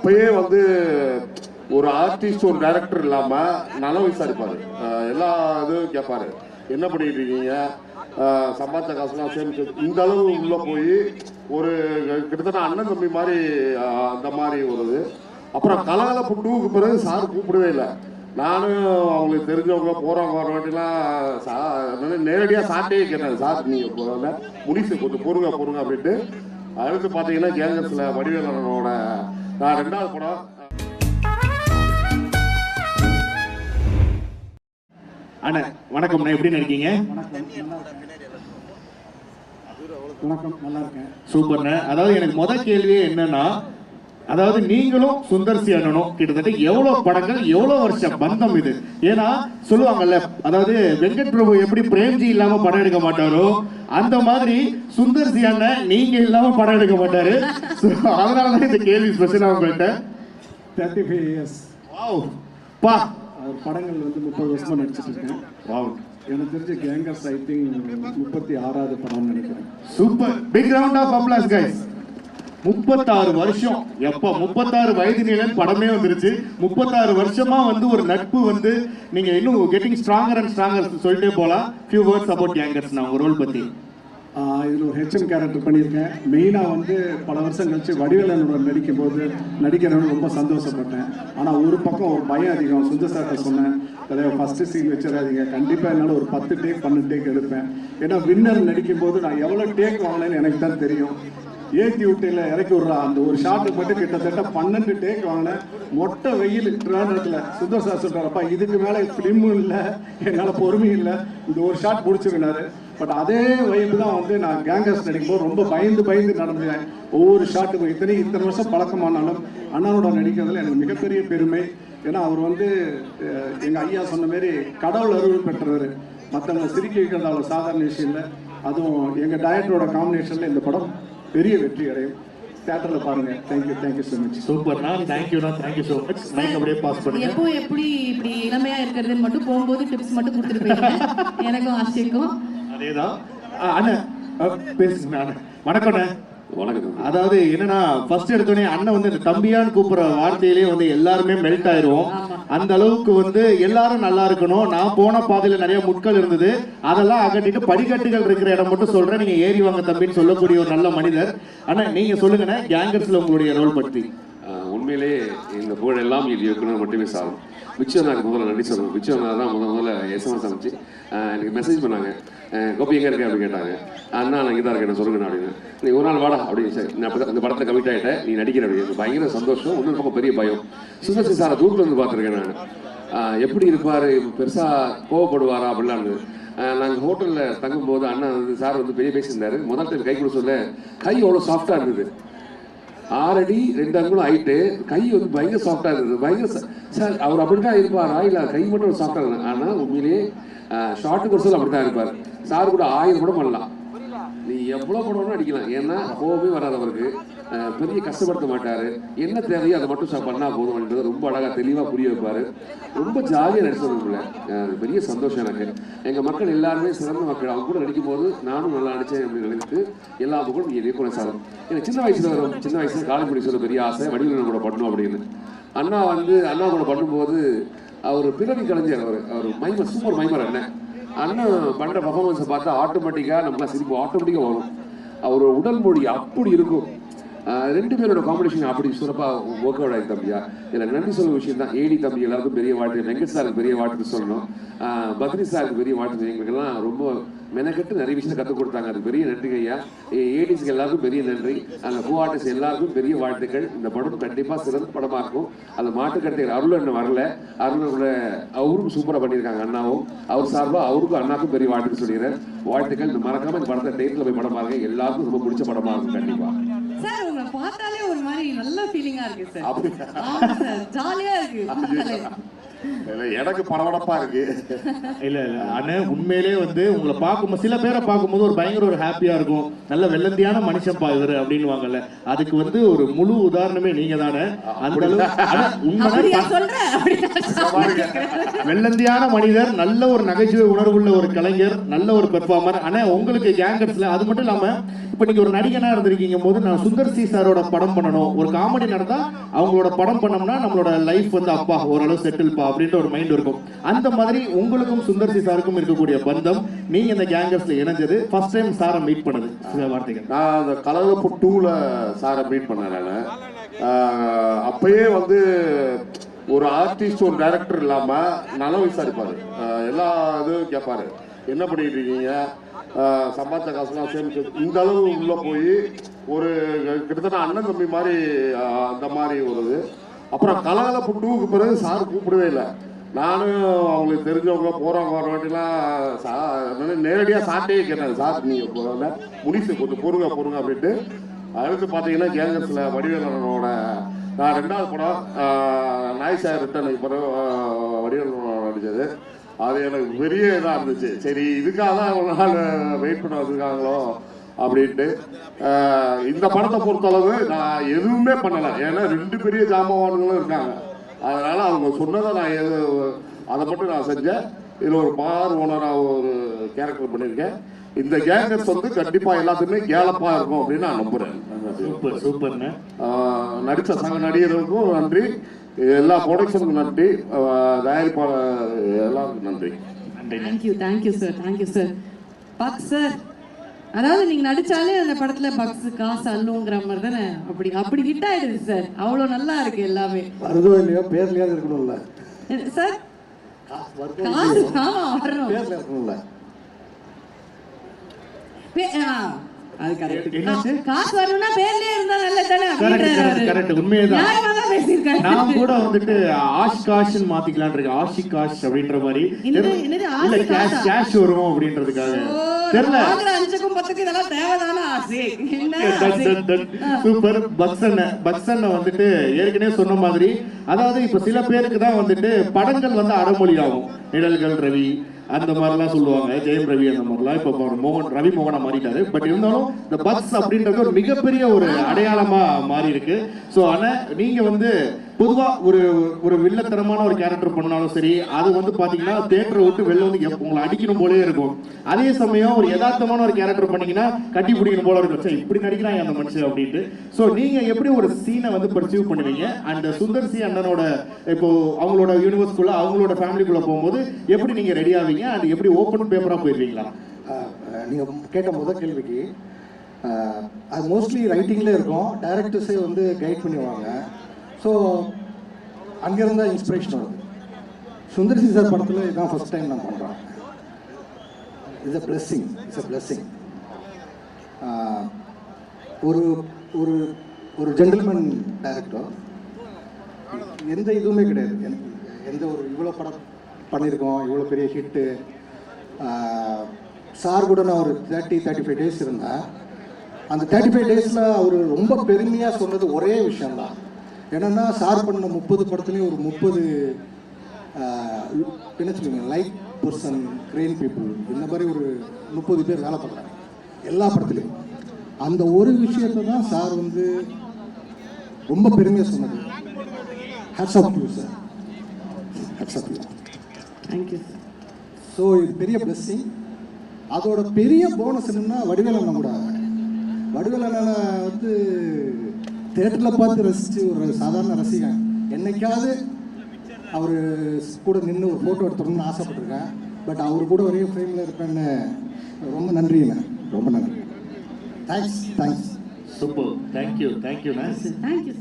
அப்பயே வந்து ஒரு ஆர்டிஸ்ட் ஒரு டைரக்டர் இல்லாம நலம் விசாரிப்பாரு. எல்லா இதுவும் கேட்பாரு என்ன பண்ணிட்டு இருக்கீங்க அஹ் சம்பாதிச்ச காசுலாம் சேமிச்சு இந்த அளவு உள்ள போய் ஒரு கிட்டத்தட்ட அண்ணன் தம்பி மாதிரி அந்த மாதிரி ஒரு இது அப்புறம் கலாலப்பு டூக்கு பிறகு சார் கூப்பிடவே இல்லை. நானும் அவங்களுக்கு தெரிஞ்சவங்க போறவங்க வர வேண்டியெல்லாம் சா நேரடியாக சாட்டையே கேட்டேன். சார் நீங்கள் போகல முடிச்சு கொஞ்சம் பொறுங்க பொறுங்க அப்படின்ட்டு. அடுத்து பார்த்தீங்கன்னா கேங்கர்ஸில் வடிவேலனோட நான் ரெண்டாவது படம். அண்ணா வணக்கம்ண்ணா எப்படி இருக்கீங்க? வணக்கம் நல்லா இருக்கேன். சூப்பர்ண்ணா அதாவது எனக்கு மொதல் கேள்வியே என்னன்னா அதாவது நீங்களும் சுந்தர்சி அண்ணனும் கிட்டத்தட்ட எவ்வளவு படங்கள் எவ்வளவு வருஷம் பந்தம் இது? ஏன்னா சொல்லுவாங்கல்ல அதாவது வெங்கட் பிரபு எப்படி பிரேம்ஜி இல்லாம படம் எடுக்க மாட்டாரோ அந்த மாதிரி சுந்தர்சி அண்ணன் நீங்க இல்லாம படம் எடுக்க மாட்டாரு. அதனாலதான் இந்த கேள்வி ஸ்பெஷலா உங்கள்கிட்ட தேர்ட்டி ஃபைவ் இயர்ஸ் வாவ் பா. படங்கள் வந்து முப்பது வருஷமா நடிச்சிட்டு இருக்கேன். வாவ் எனக்கு தெரிஞ்ச கேங்கர்ஸ் ஐ திங்க் முப்பத்தி ஆறாவது படம்னு நினைக்கிறேன். Super big round of applause guys முப்பத்தாறு வருஷம். எப்ப? முப்பத்தாறு வயது நிலையில் படமே வந்துருச்சு. முப்பத்தாறு வருஷமா வந்து ஒரு நட்பு வந்து நீங்க இன்னும் கெட்டிங் ஸ்ட்ராங்கர் அண்ட் ஸ்ட்ராங்கர் சொல்லிட்டே போலாம் ஃபியூ வேர்ட்ஸ் அபவுட் கேங்கர்ஸ் நான் உங்க ரோல் பத்தி. இதில் ஒரு ஹெச்எம் கேரக்டர் பண்ணியிருக்கேன். மெயினாக வந்து பல வருஷம் கழிச்சு வடிவேலனுடன் நடிக்கும் போது நடிக்கிறவங்க ரொம்ப சந்தோஷப்பட்டேன். ஆனால் ஒரு பக்கம் ஒரு பயம் அதிகம். சுந்தர் சார்கிட்ட சொன்னேன். அதை ஃபஸ்ட்டு சீன் வச்சிடாதீங்க. கண்டிப்பாக என்னால் ஒரு பத்து டேக் பன்னெண்டு டேக் எடுப்பேன். ஏன்னா வின்னர் நடிக்கும் போது நான் எவ்வளோ டேக் வாங்கினேன்னு எனக்கு தான் தெரியும். ஏற்றி விட்டுல இறக்கி விட்றா. அந்த ஒரு ஷாட்டுக்கு மட்டும் கிட்டத்தட்ட பன்னெண்டு டேக் வாங்கினேன். மொட்டை வெயில் நேரத்தில். சுந்தர் சார் சொல்கிறாரப்பா இதுக்கு மேலே ஃபிலிமும் இல்லை. என்னால் பொறுமையும் இல்லை. இந்த ஒரு ஷாட் பிடிச்சிருந்தாரு. பட் அதே வயது தான் வந்து நான் கேங்கர்ஸ் நடிக்கும்போது ரொம்ப பயந்து பயந்து நடந்தேன். ஒவ்வொரு ஷாட்டுக்கும் இத்தனை இத்தனை வருஷம் பழக்கமானாலும் அண்ணனோட நடிக்கிறதுல எனக்கு மிகப்பெரிய பெருமை. ஏன்னா அவர் வந்து எங்கள் ஐயா சொன்ன மாரி கடவுள் அருள் பெற்றவர். மற்றவங்க சிரிக்க வைக்கிறது அவ்வளோ சாதாரண விஷயம் இல்லை. அதுவும் எங்கள் டயட்டோட காம்பினேஷனில் இந்த படம் பெரிய வெற்றி அடையும். தேட்டரில் பாருங்க. தேங்க்யூ தேங்க்யூ ஸோ மச் சூப்பர்ண்ணா தேங்க்யூண்ணா thank you so much mike அப்படியே பாஸ் பண்ணுங்க. எப்போ எப்படி இப்படி இளமையா இருக்கிறதுன்னு மட்டும் போகும்போது டிப்ஸ் மட்டும் கொடுத்துட்டு போயிருக்கேன் எனக்கும் ஆசைக்கும். அதேதான். அஹ், பேசுங்க அண்ணன் வணக்கம்ண்ணே வணக்கம். அதாவது என்னன்னா ஃபர்ஸ்ட் எடுத்தோடனே அண்ணன் வந்து இந்த தம்பியான்னு கூப்பிடுற வார்த்தையிலேயே வந்து எல்லாருமே மெல்ட் ஆயிருவோம். அந்த அளவுக்கு வந்து எல்லாரும் நல்லா இருக்கணும். நான் போன பாதையில நிறைய முட்கள் இருந்தது. அதெல்லாம் அகட்டிட்டு படிக்கட்டுகள் இருக்கிற இடம் மட்டும் சொல்றேன். நீங்க ஏறி வாங்க தம்பின்னு சொல்லக்கூடிய ஒரு நல்ல மனிதர். ஆனா நீங்க சொல்லுங்கண்ணே கேங்கர்ஸ்ல உங்களுடைய ரோல் பற்றி உண்மையிலேயே உண்மையிலே இந்த புகழ் எல்லாம் இது இயக்குனர் மட்டுமே சாரும். விச்சவனாக்கு முதல்ல நன்றி சொல்லணும் விச்சவனா தான் முதல் முதல்ல எஸ்எம்எஸ் அமைச்சு எனக்கு மெசேஜ் பண்ணாங்க. கோபி எங்கே இருக்கேன் அப்படின்னு கேட்டாங்க. அண்ணா நான் இங்கே தான் இருக்கேன் சொல்லுங்க அப்படின்னு. நீ ஒரு நாள் வாடா அப்படின்னு சார். நான் அப்போ இந்த படத்தில் கமிட் ஆகிட்டேன் நீ நடிக்கிற அப்படின்னு. பயங்கர சந்தோஷம். இன்னொரு பக்கம் பெரிய பயம். சுந்தர்சி சாரை தூக்கில் வந்து பார்த்துருக்கேன் நான். எப்படி இருப்பார்? பெருசாக கோவப்படுவாரா அப்படிலான்னு நாங்கள் ஹோட்டலில் தங்கும்போது அண்ணா வந்து சார் வந்து பெரிய பேசியிருந்தாரு. முதல் டைம் கை கொடுக்க சொல்ல கை அவ்வளோ சாஃப்டாக இருந்தது? ஆறடி ரெண்டு அங்குலம் ஆயிட்டு கை வந்து பயங்கர சாஃப்டாக இருந்தது. பயங்கர சார் அவர் அப்படி தான் இருப்பாரா? இல்லை கை மட்டும் சாப்பிட்டாங்க இருந்தது ஆனால் உண்மையிலேயே ஷார்ட்டுக்கு ஒரு அப்படி தான் இருப்பார். சார் கூட ஆயிரம் கூட பண்ணலாம். நீ எவ்வளோ பண்ணணும் அடிக்கலாம். ஏன்னா கோபமே வராது அவருக்கு. பெரிய கஷ்டப்படுத்த மாட்டார். என்ன தேவையோ அதை மட்டும் சார் போதும் போதும்ன்றது ரொம்ப அழகாக தெளிவாக புரிய வைப்பார். ரொம்ப ஜாலியாக நடிச்சவங்களுக்குள்ள பெரிய சந்தோஷம் எனக்கு. எங்கள் மக்கள் எல்லாருமே சிறந்த மக்கள். அவங்க கூட நடிக்கும் போது நானும் நல்லா நடித்தேன் அப்படின்னு நினைத்து எல்லா மக்களும் இதே சார். எனக்கு சின்ன வயசுல வரும். சின்ன வயசுல காலேஜ் சொல்ல பெரிய ஆசை. வடிவில் கூட பண்ணணும் அப்படின்னு. அண்ணா வந்து அண்ணா கூட பண்ணும்போது அவர் பிறவி கலைஞர் அவர். அவர் மைமர் சூப்பர் மைமர் அண்ணன். அண்ணன் பண்ணுற பர்ஃபார்மன்ஸை பார்த்தா ஆட்டோமேட்டிக்காக நம்மளாம் சிரிப்பு ஆட்டோமேட்டிக்காக வரும். அவர் உடல் மொழி அப்படி இருக்கும். ரெண்டு பேரோட காம்படிஷன் அப்படி சிறப்பாக ஒர்க் அவுட் ஆகி தம்பியா. இதில் நன்றி சொல்ல விஷயம் தான் ஏடி தம்பி எல்லாருக்கும் பெரிய வாழ்த்து வெங்கட் சாருக்கு பெரிய வாழ்த்து சொல்லணும். பத்ரி சாருக்கு பெரிய வாழ்த்து எங்களுக்கெல்லாம் ரொம்ப மெனக்கட்டு நிறைய விஷயத்தை கற்றுக் கொடுத்தாங்க. அது பெரிய நன்றி ஐயா. ஏடிஸ்க்கு எல்லாருக்கும் பெரிய நன்றி. அந்த கோ ஆர்டிஸ்ட் எல்லாருக்கும் பெரிய வாழ்த்துக்கள். இந்த படம் கண்டிப்பாக சிறந்த படமாக இருக்கும். அந்த மாட்டுக்கட்டையில் அருள் என்ன வரல. அருளோட அவரும் சூப்பராக பண்ணியிருக்காங்க அண்ணாவும். அவர் சார்பாக அவருக்கும் அண்ணாக்கும் பெரிய வாழ்த்துக்கள் சொல்லிடுறேன். வாழ்த்துக்கள். இந்த மறக்காமல் இந்த படத்தை டேட்டில் போய் படமாக எல்லாருக்கும் ரொம்ப பிடிச்ச படமாக இருக்கும் கண்டிப்பாக சார் உங்களை பார்த்தாலே ஒரு மாதிரி நல்ல ஃபீலிங்கா இருக்கு சார். ஆமா சார் ஜாலியா இருக்கு. எனக்கு பரபரப்பா இருக்கு. இல்ல இல்ல அண்ணன் உண்மையிலே வந்து உங்களை பார்க்கும்போது சில பேரை பார்க்கும்போது ஒரு பயங்கர ஒரு ஹாப்பியா இருக்கும். நல்ல வெள்ளந்தியான மனுஷன் பா இவரு அப்படின்னுவாங்கல்ல. அதுக்கு வந்து ஒரு முழு உதாரணமே நீங்க தானே அந்த வெள்ளந்தியான மனிதர் நல்ல ஒரு நகைச்சுவை உணர்வுள்ள ஒரு கலைஞர் நல்ல ஒரு பெர்ஃபார்மர் ஆனா உங்களுக்கு கேங்கர்ஸ்ல அது மட்டும் இல்லாம இப்ப நீங்க ஒரு நடிகனா இருந்திருக்கீங்க போது நான் சுந்தர் சி சாரோட படம் பண்ணணும். ஒரு காமெடி நடந்தா அவங்களோட படம் பண்ணோம்னா நம்மளோட லைஃப் வந்து அப்பா ஓரளவு செட்டில்பா அப்படின்ற ஒரு மைண்ட் இருக்கும். அந்த மாதிரி உங்களுக்கும் சுந்தர் சி சாருக்கும் இருக்கக்கூடிய பந்தம் நீங்க இந்த கேங்கர்ஸ்ல இணைஞ்சது ஃபர்ஸ்ட் டைம் சாரை மீட் பண்ணது. சில வார்த்தைகள். நான் அந்த கலகப்பு டூல சாரை மீட் பண்ணேன் அப்பயே வந்து ஒரு ஆர்டிஸ்ட் ஒரு டைரக்டர் இல்லாம நல்லா விசாரிப்பாரு. எல்லா இதுவும் கேட்பாரு. என்ன பண்ணிட்டு இருக்கீங்க ஆஹ் சம்பாதிச்ச காசுலாம் சேமிச்சு இந்த அளவு உள்ள போய் ஒரு கிட்டத்தட்ட அண்ணன் தம்பி மாதிரி அந்த மாதிரி ஒரு இது. அப்புறம் கலகலப்பு டூவுக்கு பிறகு சார் கூப்பிடவே இல்லை. நானும் அவங்களுக்கு தெரிஞ்சவங்க போறவங்க வர வாட்டிலாம் நேரடியாக சார்ட்டே கேட்டேன் சார் நீங்கள் போகல முடிச்சு கொஞ்சம் பொறுங்க பொறுங்க அப்படின்ட்டு. அடுத்து பார்த்தீங்கன்னா கேங்கர்ஸில் வடிவேலனோட நான் ரெண்டாவது படம் நாய் சார் ரிட்டர்னுக்கு பிறகு வடிவேலனோட நடிச்சது. அது எனக்கு பெரிய இதாக இருந்துச்சு. சரி இதுக்காக தான் ஒரு நாள் வெயிட் பண்ண வச்சுருக்காங்களோ? அப்படின்ட்டு இந்த படத்தை பொறுத்தளவு நான் எதுவுமே பண்ணலை. ஏன்னா ரெண்டு பெரிய ஜாமவான்களும் இருக்காங்க. அதனால அவங்க சொன்னதை நான் எது அதை மட்டும் நான் செஞ்சேன். இதில் ஒரு பார் ஓனராக ஒரு கேரக்டர் பண்ணியிருக்கேன். இந்த கேங்கர்ஸ் வந்து கண்டிப்பாக எல்லாத்துக்குமே கேலப்பாக இருக்கும் அப்படின்னு நான் நம்புகிறேன் சூப்பர் சூப்பர்ண்ணே. ஆஹ் நடித்த சக நடிகர்களுக்கும் நன்றி. எல்லா ப்ரொடக்ஷனுக்கும் நன்றி. தயாரிப்பாளர் எல்லாருக்கும் நன்றி. நன்றி thank you thank you sir thank you sir buck sir அதாவது நீங்க நடிச்சாலே அந்த படத்துல பக்ஸ் காசு அல்லுங்கிற மாதிரி தானே அப்படி அப்படி ஹிட் ஆயிடுது சார் அவ்வளவு நல்லா இருக்கு எல்லாமே. வருதோ இல்லையோ பேர்லயாவது இருக்கணும்ல. சார் காசு ஆமா வரணும் பேர்ல இருக்கணும்ல. அது கரெக்ட் என்னாச்சு? காசு வரணும்னா பேர்லயே இருந்தா நல்லது தானே கரெக்ட் அப்படின்றாரு. கரெக்ட் அவரு. கரெக்ட் உண்மையேதான். நியாயமா தான் பேசியிருக்காரு? நான் கூட வந்துட்டு ஆஷ் காஷ்னு ஆஷி காஷ் அப்படின்ற மாதிரி. இல்ல கேஷ் காஷா? வரும் அப்படின்றதுக்காக. தெரியல. வாங்குற அஞ்சுக்கும் இதெல்லாம் தேவைதானா ஆசை? சூப்பர். வந்துட்டு ஏற்கனவே சொன்ன மாதிரி. அதாவது இப்ப சில பேருக்கு தான் வந்துட்டு படங்கள் வந்து அடமொழி ஆகும் நிழல்கள் ரவி அந்த மாதிரிலாம் சொல்லுவாங்க ஜெயம் ரவி அந்த மாதிரிலாம் இப்போ மோகன் ரவி மோகனா மாறிட்டாரு. பட் இருந்தாலும் இந்த பஸ் அப்படின்றது ஒரு மிகப்பெரிய ஒரு அடையாளமா மாறி இருக்கு ஸோ ஆனா நீங்க வந்து பொதுவாக ஒரு ஒரு வில்லத்தனமான ஒரு கேரக்டர் பண்ணாலும் சரி அது வந்து பார்த்தீங்கன்னா தேட்டரை விட்டு வெளில வந்து உங்களை அடிக்கணும் போலே இருக்கும். அதே சமயம் ஒரு யதார்த்தமான ஒரு கேரக்டர் பண்ணீங்கன்னா கட்டி பிடிக்கணும் போல இருக்கும். சரி இப்படி நடிக்கிறாங்க அந்த மனுஷன் அப்படின்ட்டு. ஸோ நீங்கள் எப்படி ஒரு சீனை வந்து பர்சீவ் பண்ணுவீங்க? அண்ட் சுந்தர் சி அண்ணனோட இப்போ அவங்களோட யூனிவர்ஸ்குள்ள அவங்களோட ஃபேமிலிக்குள்ள போகும்போது எப்படி நீங்கள் ரெடி ஆவீங்க? அண்ட் எப்படி ஓப்பன் பேப்பராக போயிருவீங்களா? நீங்கள் கேட்ட முதல் கேள்விக்கு அது மோஸ்ட்லி ரைட்டிங்ல இருக்கும். டைரக்டர்ஸே வந்து கைட் பண்ணுவாங்க ஸோ அங்கிருந்தா இன்ஸ்பிரேஷன் வருது. சுந்தர் சார் படத்தில் இதுதான் ஃபர்ஸ்ட் டைம் நான் பண்ணுறேன் it's a blessing it's a blessing ஒரு ஒரு ஒரு ஜென்டில்மேன் டேரக்டர் எந்த இதுவுமே கிடையாது. எந்த- எந்த ஒரு இவ்வளோ படம் பண்ணியிருக்கோம் இவ்வளோ பெரிய ஹிட்டு சார் கூட நான் ஒரு தேர்ட்டி தேர்ட்டி ஃபைவ் டேஸ் இருந்தேன். அந்த தேர்ட்டி ஃபைவ் டேஸில் அவர் ரொம்ப பெருமையாக சொன்னது ஒரே விஷயம்தான். என்னென்னா சார் பண்ண முப்பது படத்துலேயும் ஒரு முப்பது என்ன சொல்லுவீங்க லைட் பர்சன் கிரெயின் பீப்புள் இந்த மாதிரி ஒரு முப்பது பேர் வேலை பண்ணுறாங்க எல்லா படத்துலையும். அந்த ஒரு விஷயத்தை தான் சார் வந்து ரொம்ப பெருமையாக சொன்னது. Hats off you sir hats off you thank you so இது பெரிய blessing. அதோட பெரிய போனஸ் என்னன்னா வடிவேலண்ணன் கூட. வடிவேலண்ணனை வந்து தேட்டரில் பார்த்து ரசித்து ஒரு சாதாரண ரசிகன். என்னைக்காவது அவர் கூட நின்று ஒரு ஃபோட்டோ எடுத்துடணும்னு ஆசைப்பட்டிருக்கேன். பட் அவர் கூட ஒரே ஃப்ரேமில் இருப்பேன்னு ரொம்ப நன்றிண்ணே ரொம்ப நன்றி. Thanks thanks super thank you தேங்க்யூண்ணா தேங்க்யூ